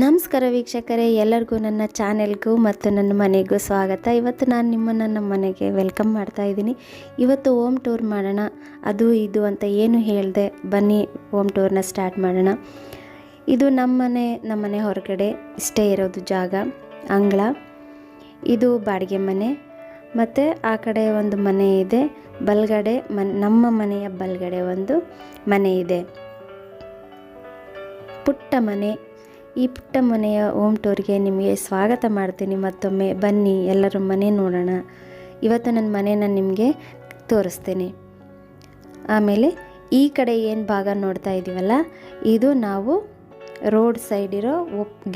ನಮಸ್ಕಾರ ವೀಕ್ಷಕರೇ, ಎಲ್ಲರಿಗೂ ನನ್ನ ಚಾನೆಲ್ಗೂ ಮತ್ತು ನನ್ನ ಮನೆಗೂ ಸ್ವಾಗತ. ಇವತ್ತು ನಾನು ನಿಮ್ಮನ್ನು ನಮ್ಮ ಮನೆಗೆ ವೆಲ್ಕಮ್ ಮಾಡ್ತಾ ಇದ್ದೀನಿ. ಇವತ್ತು ಓಮ್ ಟೂರ್ ಮಾಡೋಣ. ಅದು ಇದು ಅಂತ ಏನು ಹೇಳಿದೆ, ಬನ್ನಿ ಓಮ್ ಟೂರ್ನ ಸ್ಟಾರ್ಟ್ ಮಾಡೋಣ. ಇದು ನಮ್ಮ ಮನೆ ನಮ್ಮ ಮನೆ ಹೊರಗಡೆ ಇಷ್ಟೇ ಇರೋದು ಜಾಗ, ಅಂಗಳ. ಇದು ಬಾಡಿಗೆ ಮನೆ. ಮತ್ತು ಆ ಕಡೆ ಒಂದು ಮನೆ ಇದೆ, ಬಲ್ಗಡೆ ಮನ್, ನಮ್ಮ ಮನೆಯ ಬಲ್ಗಡೆ ಒಂದು ಮನೆ ಇದೆ. ಪುಟ್ಟ ಮನೆ. ಈ ಪುಟ್ಟ ಮನೆಯ ಓಮ್ ಟೂರ್ಗೆ ನಿಮಗೆ ಸ್ವಾಗತ ಮಾಡ್ತೀನಿ. ಮತ್ತೊಮ್ಮೆ ಬನ್ನಿ, ಎಲ್ಲರೂ ಮನೆ ನೋಡೋಣ. ಇವತ್ತು ನನ್ನ ಮನೇನ ನಿಮಗೆ ತೋರಿಸ್ತೀನಿ. ಆಮೇಲೆ ಈ ಕಡೆ ಏನು ಭಾಗ ನೋಡ್ತಾ ಇದ್ದೀವಲ್ಲ ಇದು ನಾವು ರೋಡ್ ಸೈಡ್ ಇರೋ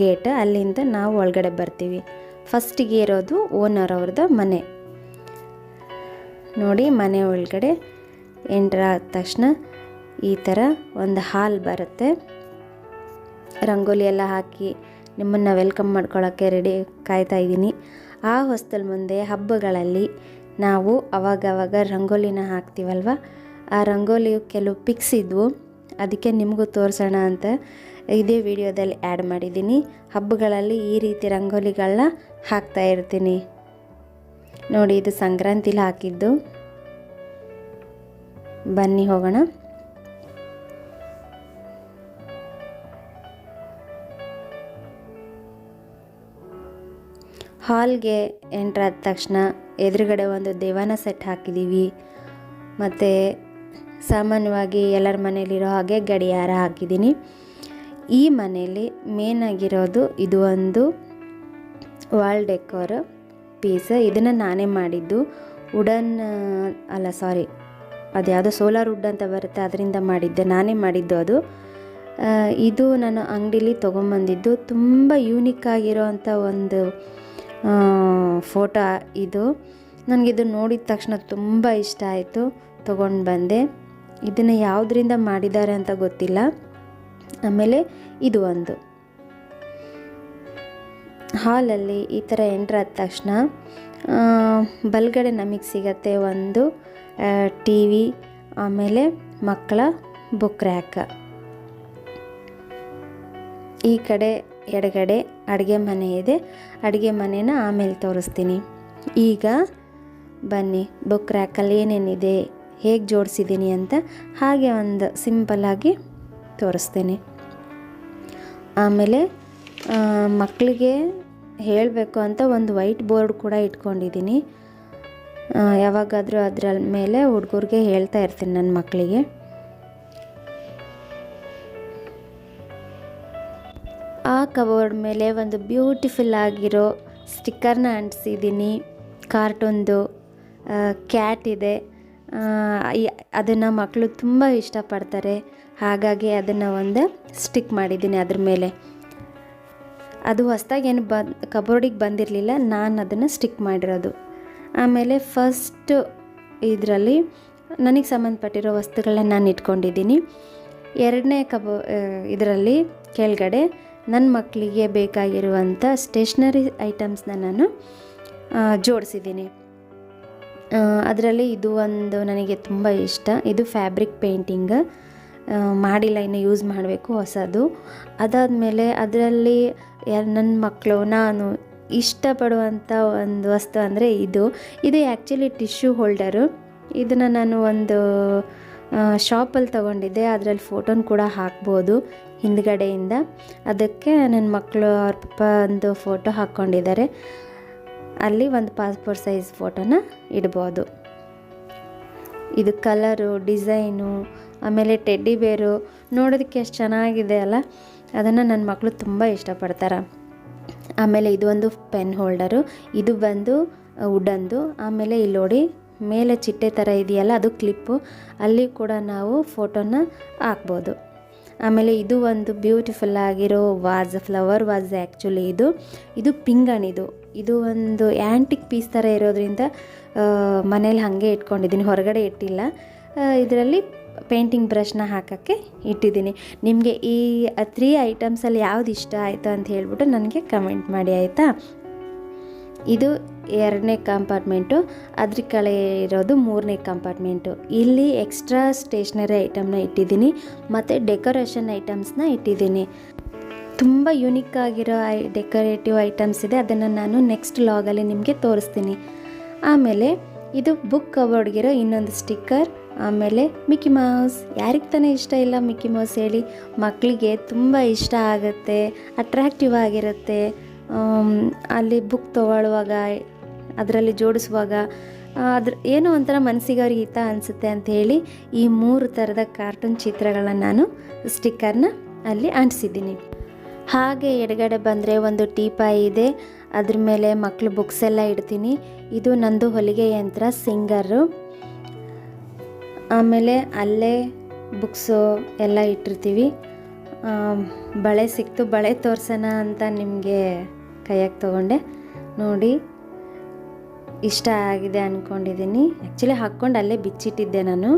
ಗೇಟ್, ಅಲ್ಲಿಂದ ನಾವು ಒಳಗಡೆ ಬರ್ತೀವಿ. ಫಸ್ಟಿಗೆ ಇರೋದು ಓನರ್ ಅವ್ರದ್ದು ಮನೆ. ನೋಡಿ, ಮನೆ ಒಳಗಡೆ ಎಂಟ್ರಾದ ತಕ್ಷಣ ಈ ಥರ ಒಂದು ಹಾಲ್ ಬರುತ್ತೆ. ರಂಗೋಲಿ ಎಲ್ಲ ಹಾಕಿ ನಿಮ್ಮನ್ನು ವೆಲ್ಕಮ್ ಮಾಡ್ಕೊಳ್ಳೋಕ್ಕೆ ರೆಡಿ ಕಾಯ್ತಾ ಇದ್ದೀನಿ. ಆ ಹೊಸ್ತಲ್ ಮುಂದೆ ಹಬ್ಬಗಳಲ್ಲಿ ನಾವು ಅವಾಗವಾಗ ರಂಗೋಲಿನ ಹಾಕ್ತೀವಲ್ವ? ಆ ರಂಗೋಲಿ ಕೆಲವು ಪಿಕ್ಸ್ ಇದ್ವು. ಅದಕ್ಕೆ ನಿಮಗೂ ತೋರಿಸೋಣ ಅಂತ ಇದೇ ವಿಡಿಯೋದಲ್ಲಿ ಆ್ಯಡ್ ಮಾಡಿದ್ದೀನಿ. ಹಬ್ಬಗಳಲ್ಲಿ ಈ ರೀತಿ ರಂಗೋಲಿಗಳನ್ನ ಹಾಕ್ತಾ ಇರ್ತೀನಿ. ನೋಡಿ, ಇದು ಸಂಕ್ರಾಂತಿಲಿ ಹಾಕಿದ್ದು. ಬನ್ನಿ ಹೋಗೋಣ. ಹಾಲ್ಗೆ ಎಂಟ್ರಾದ ತಕ್ಷಣ ಎದುರುಗಡೆ ಒಂದು ದೇವಾನ ಸೆಟ್ ಹಾಕಿದ್ದೀವಿ. ಮತ್ತು ಸಾಮಾನ್ಯವಾಗಿ ಎಲ್ಲರ ಮನೇಲಿರೋ ಹಾಗೆ ಗಡಿಯಾರ ಹಾಕಿದ್ದೀನಿ. ಈ ಮನೆಯಲ್ಲಿ ಮೇನ್ ಆಗಿರೋದು ಇದು ಒಂದು ವಾಲ್ ಡೆಕೋರ್ ಪೀಸ್ ಇದನ್ನು ನಾನೇ ಮಾಡಿದ್ದು. ವುಡನ್ ಅಲ್ಲ ಸಾರಿ ಅದು ಯಾವುದೋ ಸೋಲಾರ್ ವುಡ್ ಅಂತ ಬರುತ್ತೆ, ಅದರಿಂದ ಮಾಡಿದ್ದೆ. ನಾನೇ ಮಾಡಿದ್ದು ಅದು. ಇದು ನಾನು ಅಂಗಡೀಲಿ ತೊಗೊಂಬಂದಿದ್ದು. ತುಂಬ ಯೂನಿಕ್ ಆಗಿರೋ ಒಂದು ಫೋಟೋ ಇದು. ನನಗಿದು ನೋಡಿದ ತಕ್ಷಣ ತುಂಬ ಇಷ್ಟ ಆಯಿತು, ತೊಗೊಂಡು ಬಂದೆ. ಇದನ್ನು ಯಾವುದರಿಂದ ಮಾಡಿದ್ದಾರೆ ಅಂತ ಗೊತ್ತಿಲ್ಲ. ಆಮೇಲೆ ಇದು ಒಂದು. ಹಾಲಲ್ಲಿ ಈ ಥರ ಎಂಟ್ರ್ ಆದ ತಕ್ಷಣ ಬಲ್ಗಡೆ ನಮಗೆ ಸಿಗತ್ತೆ ಒಂದು ಟಿ ವಿ ಆಮೇಲೆ ಮಕ್ಕಳ ಬುಕ್ ರ್ಯಾಕ್. ಈ ಕಡೆ ಎಡಗಡೆ ಅಡುಗೆ ಮನೆ ಇದೆ. ಅಡುಗೆ ಮನೆನ ಆಮೇಲೆ ತೋರಿಸ್ತೀನಿ. ಈಗ ಬನ್ನಿ ಬುಕ್ ರ್ಯಾಕಲ್ಲಿ ಏನೇನಿದೆ, ಹೇಗೆ ಜೋಡಿಸಿದ್ದೀನಿ ಅಂತ ಹಾಗೆ ಒಂದು ಸಿಂಪಲ್ಲಾಗಿ ತೋರಿಸ್ತೇನೆ. ಆಮೇಲೆ ಮಕ್ಕಳಿಗೆ ಹೇಳಬೇಕು ಅಂತ ಒಂದು ವೈಟ್ ಬೋರ್ಡ್ ಕೂಡ ಇಟ್ಕೊಂಡಿದ್ದೀನಿ ಯಾವಾಗಾದರೂ ಅದರ ಮೇಲೆ ಹುಡುಗರಿಗೆ ಹೇಳ್ತಾ ಇರ್ತೀನಿ ನನ್ನ ಮಕ್ಕಳಿಗೆ ಆ ಕಬೋರ್ಡ್ ಮೇಲೆ ಒಂದು ಬ್ಯೂಟಿಫುಲ್ ಆಗಿರೋ ಸ್ಟಿಕ್ಕರ್ನ ಅಂಟಿಸಿದ್ದೀನಿ. ಕಾರ್ಟೂನ್ದು ಕ್ಯಾಟ್ ಇದೆ. ಅದನ್ನು ಮಕ್ಕಳು ತುಂಬ ಇಷ್ಟಪಡ್ತಾರೆ. ಹಾಗಾಗಿ ಅದನ್ನು ಒಂದು ಸ್ಟಿಕ್ ಮಾಡಿದ್ದೀನಿ ಅದ್ರ ಮೇಲೆ. ಅದು ಹೊಸ್ದಾಗಿ ಏನು ಬ ಕಬೋರ್ಡಿಗೆ ಬಂದಿರಲಿಲ್ಲ, ನಾನು ಅದನ್ನು ಸ್ಟಿಕ್ ಮಾಡಿರೋದು. ಆಮೇಲೆ ಫಸ್ಟ್ ಇದರಲ್ಲಿ ನನಗೆ ಸಂಬಂಧಪಟ್ಟಿರೋ ವಸ್ತುಗಳನ್ನ ನಾನು ಇಟ್ಕೊಂಡಿದ್ದೀನಿ. ಎರಡನೇ ಕಬೋ ಇದರಲ್ಲಿ ಕೆಳಗಡೆ ನನ್ನ ಮಕ್ಕಳಿಗೆ ಬೇಕಾಗಿರುವಂಥ ಸ್ಟೇಷ್ನರಿ ಐಟಮ್ಸ್ನ ನಾನು ಜೋಡಿಸಿದ್ದೀನಿ. ಅದರಲ್ಲಿ ಇದು ಒಂದು ನನಗೆ ತುಂಬ ಇಷ್ಟ. ಇದು ಫ್ಯಾಬ್ರಿಕ್ ಪೇಂಟಿಂಗ್ ಮಾಡಿಲ್ಲ, ಇನ್ನು ಯೂಸ್ ಮಾಡಬೇಕು ಹೊಸದು. ಅದಾದಮೇಲೆ ಅದರಲ್ಲಿ ನನ್ನ ಮಕ್ಕಳು, ನಾನು ಇಷ್ಟಪಡುವಂಥ ಒಂದು ವಸ್ತು ಅಂದರೆ ಇದು. ಇದು ಆ್ಯಕ್ಚುಲಿ ಟಿಶ್ಯೂ ಹೋಲ್ಡರು ಇದನ್ನು ನಾನು ಒಂದು ಶಾಪಲ್ಲಿ ತೊಗೊಂಡಿದ್ದೆ. ಅದರಲ್ಲಿ ಫೋಟೋನ ಕೂಡ ಹಾಕ್ಬೋದು ಹಿಂದ್ಗಡೆಯಿಂದ. ಅದಕ್ಕೆ ನನ್ನ ಮಕ್ಕಳು ಅವ್ರ ಪಪ್ಪ ಒಂದು ಫೋಟೋ ಹಾಕ್ಕೊಂಡಿದ್ದಾರೆ. ಅಲ್ಲಿ ಒಂದು ಪಾಸ್ಪೋರ್ಟ್ ಸೈಜ್ ಫೋಟೋನ ಇಡ್ಬೋದು. ಇದು ಕಲರು ಡಿಸೈನು ಆಮೇಲೆ ಟೆಡ್ಡಿ ಬೇರು ನೋಡೋದಕ್ಕೆ ಎಷ್ಟು ಚೆನ್ನಾಗಿದೆ ಅಲ್ಲ? ಅದನ್ನು ನನ್ನ ಮಕ್ಕಳು ತುಂಬ ಇಷ್ಟಪಡ್ತಾರೆ. ಆಮೇಲೆ ಇದು ಒಂದು ಪೆನ್ ಹೋಲ್ಡರು ಇದು ಬಂದು ವುಡನ್ದು ಆಮೇಲೆ ಇಲ್ಲಿ ನೋಡಿ ಮೇಲೆ ಚಿಟ್ಟೆ ಥರ ಇದೆಯಲ್ಲ, ಅದು ಕ್ಲಿಪ್ಪು ಅಲ್ಲಿ ಕೂಡ ನಾವು ಫೋಟೋನ ಹಾಕ್ಬೋದು. ಆಮೇಲೆ ಇದು ಒಂದು ಬ್ಯೂಟಿಫುಲ್ ಆಗಿರೋ ವಾಸ್ ಫ್ಲವರ್ ವಾಸ್ ಆ್ಯಕ್ಚುಲಿ ಇದು. ಇದು ಪಿಂಗಣಿದು ಇದು ಒಂದು ಆ್ಯಂಟಿಕ್ ಪೀಸ್ ಥರ ಇರೋದ್ರಿಂದ ಮನೇಲಿ ಹಾಗೆ ಇಟ್ಕೊಂಡಿದ್ದೀನಿ, ಹೊರಗಡೆ ಇಟ್ಟಿಲ್ಲ. ಇದರಲ್ಲಿ ಪೇಂಟಿಂಗ್ ಬ್ರಷ್ನ ಹಾಕೋಕ್ಕೆ ಇಟ್ಟಿದ್ದೀನಿ. ನಿಮಗೆ ಈ ತ್ರೀ ಐಟಮ್ಸಲ್ಲಿ ಯಾವ್ದು ಇಷ್ಟ ಆಯಿತು ಅಂತ ಹೇಳ್ಬಿಟ್ಟು ನನಗೆ ಕಮೆಂಟ್ ಮಾಡಿ, ಆಯಿತಾ? ಇದು ಎರಡನೇ ಕಂಪಾರ್ಟ್ಮೆಂಟು, ಅದ್ರ ಕಳೆ ಇರೋದು ಮೂರನೇ ಕಂಪಾರ್ಟ್ಮೆಂಟು. ಇಲ್ಲಿ ಎಕ್ಸ್ಟ್ರಾ ಸ್ಟೇಷ್ನರಿ ಐಟಮ್ನ ಇಟ್ಟಿದ್ದೀನಿ, ಮತ್ತು ಡೆಕೋರೇಷನ್ ಐಟಮ್ಸ್ನ ಇಟ್ಟಿದ್ದೀನಿ. ತುಂಬ ಯುನಿಕ್ ಆಗಿರೋ ಐ, ಡೆಕೋರೇಟಿವ್ ಐಟಮ್ಸ್ ಇದೆ, ಅದನ್ನು ನಾನು ನೆಕ್ಸ್ಟ್ ಲಾಗಲ್ಲಿ ನಿಮಗೆ ತೋರಿಸ್ತೀನಿ. ಆಮೇಲೆ ಇದು ಬುಕ್ ಕಬೋರ್ಡ್ಗಿರೋ ಇನ್ನೊಂದು ಸ್ಟಿಕ್ಕರ್, ಆಮೇಲೆ ಮಿಕ್ಕಿ ಮೌಸ್. ಯಾರಿಗೆ ತಾನೇ ಇಷ್ಟ ಇಲ್ಲ ಮಿಕ್ಕಿ ಮೌಸ್ ಹೇಳಿ ಮಕ್ಕಳಿಗೆ ತುಂಬ ಇಷ್ಟ ಆಗುತ್ತೆ, ಅಟ್ರಾಕ್ಟಿವ್ ಆಗಿರುತ್ತೆ. ಅಲ್ಲಿ ಬುಕ್ ತೊಗೊಳ್ಳುವಾಗ, ಅದರಲ್ಲಿ ಜೋಡಿಸುವಾಗ ಅದ್ರ ಏನೋ ಒಂಥರ ಮನಸ್ಸಿಗೆ ಅವ್ರಿಗೆ ಹಿತ ಅನಿಸುತ್ತೆ ಅಂತ ಹೇಳಿ ಈ ಮೂರು ಥರದ ಕಾರ್ಟೂನ್ ಚಿತ್ರಗಳನ್ನ ನಾನು ಸ್ಟಿಕ್ಕರ್ನ ಅಲ್ಲಿ ಅಂಟಿಸಿದ್ದೀನಿ. ಹಾಗೆ ಎಡಗಡೆ ಬಂದರೆ ಒಂದು ಟೀಪಾಯಿ ಇದೆ, ಅದ್ರ ಮೇಲೆ ಮಕ್ಕಳು ಬುಕ್ಸ್ ಎಲ್ಲ ಇಡ್ತೀನಿ. ಇದು ನಂದು ಹೊಲಿಗೆ ಯಂತ್ರ ಸಿಂಗರು ಆಮೇಲೆ ಅಲ್ಲೇ ಬುಕ್ಸು ಎಲ್ಲ ಇಟ್ಟಿರ್ತೀವಿ. ಬಳೆ ಸಿಕ್ತು, ಬಳೆ ತೋರ್ಸೋಣ ಅಂತ ನಿಮಗೆ ಕೈಯಾಗೆ ತೊಗೊಂಡೆ. ನೋಡಿ, ಇಷ್ಟ ಆಗಿದೆ ಅಂದ್ಕೊಂಡಿದ್ದೀನಿ ಆ್ಯಕ್ಚುಲಿ ಹಾಕ್ಕೊಂಡು ಅಲ್ಲೇ ಬಿಚ್ಚಿಟ್ಟಿದ್ದೆ ನಾನು.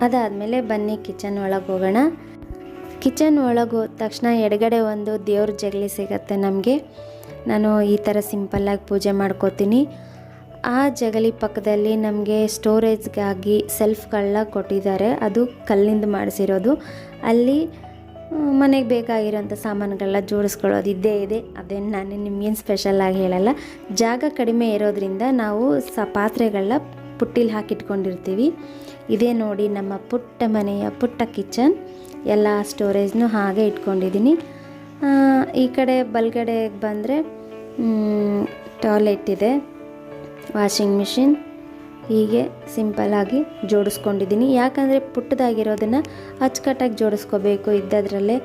ಅದಾದಮೇಲೆ ಬನ್ನಿ ಕಿಚನ್ ಒಳಗೆ ಹೋಗೋಣ. ಕಿಚನ್ ಒಳಗೆ ಹೋದ ತಕ್ಷಣ ಎಡಗಡೆ ಒಂದು ದೇವ್ರ ಜಗಲಿ ಸಿಗತ್ತೆ ನಮಗೆ. ನಾನು ಈ ಥರ ಸಿಂಪಲ್ಲಾಗಿ ಪೂಜೆ ಮಾಡ್ಕೋತೀನಿ. ಆ ಜಗಲಿ ಪಕ್ಕದಲ್ಲಿ ನಮಗೆ ಸ್ಟೋರೇಜ್ಗಾಗಿ ಸೆಲ್ಫ್ಗಳನ್ನ ಕೊಟ್ಟಿದ್ದಾರೆ. ಅದು ಕಲ್ಲಿಂದ ಮಾಡಿಸಿರೋದು. ಅಲ್ಲಿ ಮನೆಗೆ ಬೇಕಾಗಿರೋಂಥ ಸಾಮಾನುಗಳೆಲ್ಲ ಜೋಡಿಸ್ಕೊಳ್ಳೋದು ಇದ್ದೇ ಇದೆ. ಅದೇನು ನಾನು ನಿಮ್ಗೇನು ಸ್ಪೆಷಲಾಗಿ ಹೇಳಲ್ಲ. ಜಾಗ ಕಡಿಮೆ ಇರೋದ್ರಿಂದ ನಾವು ಸ ಪಾತ್ರೆಗಳನ್ನ ಪುಟ್ಟಿಲಿ ಹಾಕಿಟ್ಕೊಂಡಿರ್ತೀವಿ. ಇದೇ ನೋಡಿ ನಮ್ಮ ಪುಟ್ಟ ಮನೆಯ ಪುಟ್ಟ ಕಿಚನ್ ಎಲ್ಲ ಸ್ಟೋರೇಜ್ನು ಹಾಗೆ ಇಟ್ಕೊಂಡಿದ್ದೀನಿ ಈ ಕಡೆ ಬಲ್ಗಡೆಗೆ ಬಂದರೆ ಟಾಯ್ಲೆಟ್ ಇದೆ ವಾಷಿಂಗ್ ಮಿಷಿನ್ ಹೀಗೆ ಸಿಂಪಲ್ಲಾಗಿ ಜೋಡಿಸ್ಕೊಂಡಿದ್ದೀನಿ. ಯಾಕಂದರೆ ಪುಟ್ಟದಾಗಿರೋದನ್ನು ಅಚ್ಚುಕಟ್ಟಾಗಿ ಜೋಡಿಸ್ಕೋಬೇಕು ಇದ್ದದ್ರಲ್ಲೇ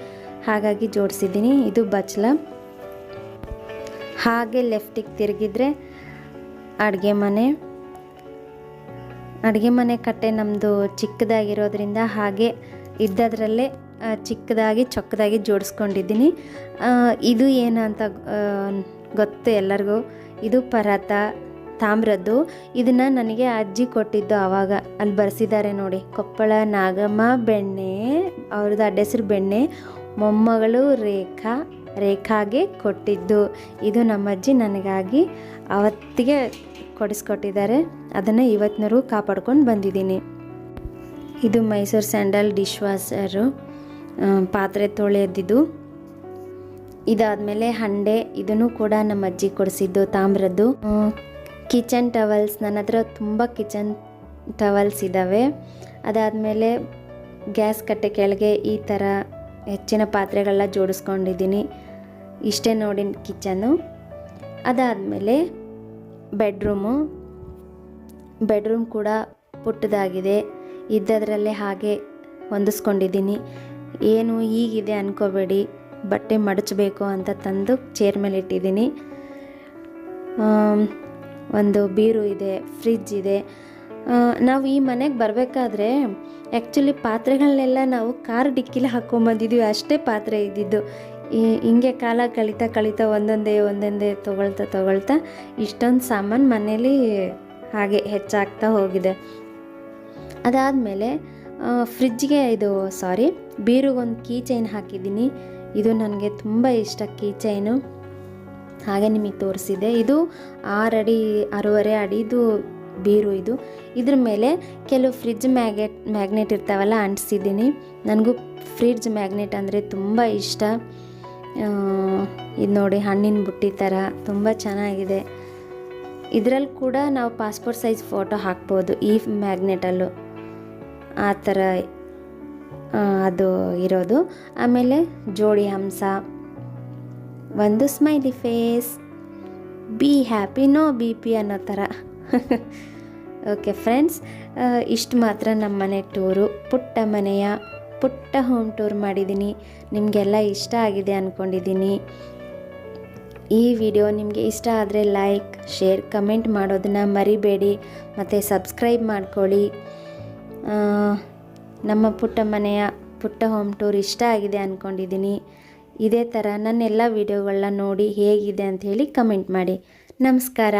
ಹಾಗಾಗಿ ಜೋಡಿಸಿದ್ದೀನಿ. ಇದು ಬಚ್ಲ ಹಾಗೆ ಲೆಫ್ಟಿಗೆ ತಿರುಗಿದ್ರೆ ಅಡುಗೆ ಮನೆ. ಅಡುಗೆ ಮನೆ ಕಟ್ಟೆ ನಮ್ಮದು ಚಿಕ್ಕದಾಗಿರೋದ್ರಿಂದ ಹಾಗೆ ಇದ್ದದ್ರಲ್ಲೇ ಚಿಕ್ಕದಾಗಿ ಚೊಕ್ಕದಾಗಿ ಜೋಡಿಸ್ಕೊಂಡಿದ್ದೀನಿ. ಇದು ಏನು ಅಂತ ಆ, ಗೊತ್ತು ಎಲ್ಲರಿಗೂ. ಇದು ಪರಾತ. ತಾಮ್ರದ್ದು. ಇದನ್ನು ನನಗೆ ಅಜ್ಜಿ ಕೊಟ್ಟಿದ್ದು ಆವಾಗ ಅಲ್ಲಿ ಬರೆಸಿದ್ದಾರೆ ನೋಡಿ. ಕೊಪ್ಪಳ, ನಾಗಮ್ಮ, ಬೆಣ್ಣೆ, ಅವ್ರದ್ದು ಅಡ್ಡ ಹೆಸರು ಬೆಣ್ಣೆ. ಮೊಮ್ಮಗಳು ರೇಖಾ, ರೇಖಾಗೆ ಕೊಟ್ಟಿದ್ದು. ಇದು ನಮ್ಮಜ್ಜಿ ನನಗಾಗಿ ಅವತ್ತಿಗೆ ಕೊಡಿಸ್ಕೊಟ್ಟಿದ್ದಾರೆ. ಅದನ್ನು ಇವತ್ತಿನವರೆಗೂ ಕಾಪಾಡ್ಕೊಂಡು ಬಂದಿದ್ದೀನಿ. ಇದು ಮೈಸೂರು ಸ್ಯಾಂಡಲ್ ಡಿಶ್ ವಾಷರು. ಪಾತ್ರೆ ತೊಳೆದಿದ್ದು ಇದಾದಮೇಲೆ ಹಂಡೆ. ಇದನ್ನು ಕೂಡ ನಮ್ಮ ಅಜ್ಜಿ ಕೊಡಿಸಿದ್ದು ತಾಮ್ರದ್ದು. ಕಿಚನ್ ಟವಲ್ಸ್, ನನ್ನ ಹತ್ರ ತುಂಬ ಕಿಚನ್ ಟವಲ್ಸ್ ಇದ್ದಾವೆ ಅದಾದಮೇಲೆ ಗ್ಯಾಸ್ ಕಟ್ಟೆ ಕೆಳಗೆ ಈ ಥರ ಹೆಚ್ಚಿನ ಪಾತ್ರೆಗಳನ್ನ ಜೋಡಿಸ್ಕೊಂಡಿದ್ದೀನಿ. ಇಷ್ಟೇ ನೋಡಿ ಕಿಚನ್ನು. ಅದಾದಮೇಲೆ ಬೆಡ್ರೂಮು. ಬೆಡ್ರೂಮ್ ಕೂಡ ಪುಟ್ಟದಾಗಿದೆ. ಇದ್ದದರಲ್ಲೇ ಹಾಗೆ ಹೊಂದಿಸ್ಕೊಂಡಿದ್ದೀನಿ. ಏನು ಈಗಿದೆ ಅನ್ಕೋಬೇಡಿ. ಬಟ್ಟೆ ಮಡಚಬೇಕು ಅಂತ ತಂದು ಚೇರ್ ಮೇಲೆ ಇಟ್ಟಿದ್ದೀನಿ ಒಂದು ಬೀರು ಇದೆ ಫ್ರಿಜ್ ಇದೆ. ನಾವು ಈ ಮನೆಗೆ ಬರಬೇಕಾದ್ರೆ ಆ್ಯಕ್ಚುಲಿ ಪಾತ್ರೆಗಳನ್ನೆಲ್ಲ ನಾವು ಕಾರ್ ಡಿಕ್ಕಿಲಿ ಹಾಕ್ಕೊಂಬಂದಿದ್ವಿ ಅಷ್ಟೇ ಪಾತ್ರೆ ಇದ್ದಿದ್ದು. ಹಿಂಗೆ ಕಾಲ ಕಳೀತಾ ಕಳೀತಾ ಒಂದೊಂದೇ ಒಂದೊಂದೇ ತೊಗೊಳ್ತಾ ತೊಗೊಳ್ತಾ ಇಷ್ಟೊಂದು ಸಾಮಾನು ಮನೇಲಿ ಹಾಗೆ ಹೆಚ್ಚಾಗ್ತಾ ಹೋಗಿದೆ. ಅದಾದಮೇಲೆ ಫ್ರಿಜ್ಗೆ ಇದು ಸಾರಿ ಬೀರುಗೊಂದು ಕೀ ಚೈನ್ ಹಾಕಿದ್ದೀನಿ. ಇದು ನನಗೆ ತುಂಬ ಇಷ್ಟ ಕೀ ಚೈನು ಹಾಗೆ ನಿಮಗೆ ತೋರಿಸಿದೆ. ಇದು ಆರು ಅಡಿ ಆರೂವರೆ ಅಡಿದು ಬೀರು ಇದು. ಇದ್ರ ಮೇಲೆ ಕೆಲವು ಫ್ರಿಜ್ ಮ್ಯಾಗ್ನೆಟ್ ಮ್ಯಾಗ್ನೆಟ್ ಇರ್ತಾವಲ್ಲ, ಅಂಟಿಸಿದ್ದೀನಿ. ನನಗೂ ಫ್ರಿಡ್ಜ್ ಮ್ಯಾಗ್ನೆಟ್ ಅಂದರೆ ತುಂಬ ಇಷ್ಟ. ಇದು ನೋಡಿ, ಹಣ್ಣಿನ ಬುಟ್ಟಿ ಥರ ತುಂಬ ಚೆನ್ನಾಗಿದೆ. ಇದರಲ್ಲಿ ಕೂಡ ನಾವು ಪಾಸ್ಪೋರ್ಟ್ ಸೈಜ್ ಫೋಟೋ ಹಾಕ್ಬೋದು, ಈ ಮ್ಯಾಗ್ನೆಟಲ್ಲು ಆ ಥರ ಅದು ಇರೋದು. ಆಮೇಲೆ ಜೋಡಿ ಹಂಸ. ಒಂದು smiley face. Be happy, no B P ಅನ್ನೋ ಥರ. ಓಕೆ ಫ್ರೆಂಡ್ಸ್ ಇಷ್ಟು ಮಾತ್ರ ನಮ್ಮ ಮನೆ ಟೂರು. ಪುಟ್ಟ ಮನೆಯ, ಪುಟ್ಟ ಹೋಮ್ ಟೂರ್ ಮಾಡಿದ್ದೀನಿ. ನಿಮಗೆಲ್ಲ ಇಷ್ಟ ಆಗಿದೆ ಅಂದ್ಕೊಂಡಿದ್ದೀನಿ ಈ ವಿಡಿಯೋ ನಿಮಗೆ ಇಷ್ಟ ಆದರೆ ಲೈಕ್, ಶೇರ್, ಕಮೆಂಟ್ ಮಾಡೋದನ್ನು ಮರಿಬೇಡಿ. ಮತ್ತು ಸಬ್ಸ್ಕ್ರೈಬ್ ಮಾಡ್ಕೊಳ್ಳಿ. ನಮ್ಮ ಪುಟ್ಟ ಮನೆಯ, ಪುಟ್ಟ ಹೋಮ್ ಟೂರ್ ಇಷ್ಟ ಆಗಿದೆ ಅಂದ್ಕೊಂಡಿದ್ದೀನಿ ಇದೇ ಥರ ನನ್ನೆಲ್ಲ ವಿಡಿಯೋಗಳನ್ನ ನೋಡಿ ಹೇಗಿದೆ ಅಂತ ಹೇಳಿ ಕಮೆಂಟ್ ಮಾಡಿ. ನಮಸ್ಕಾರ.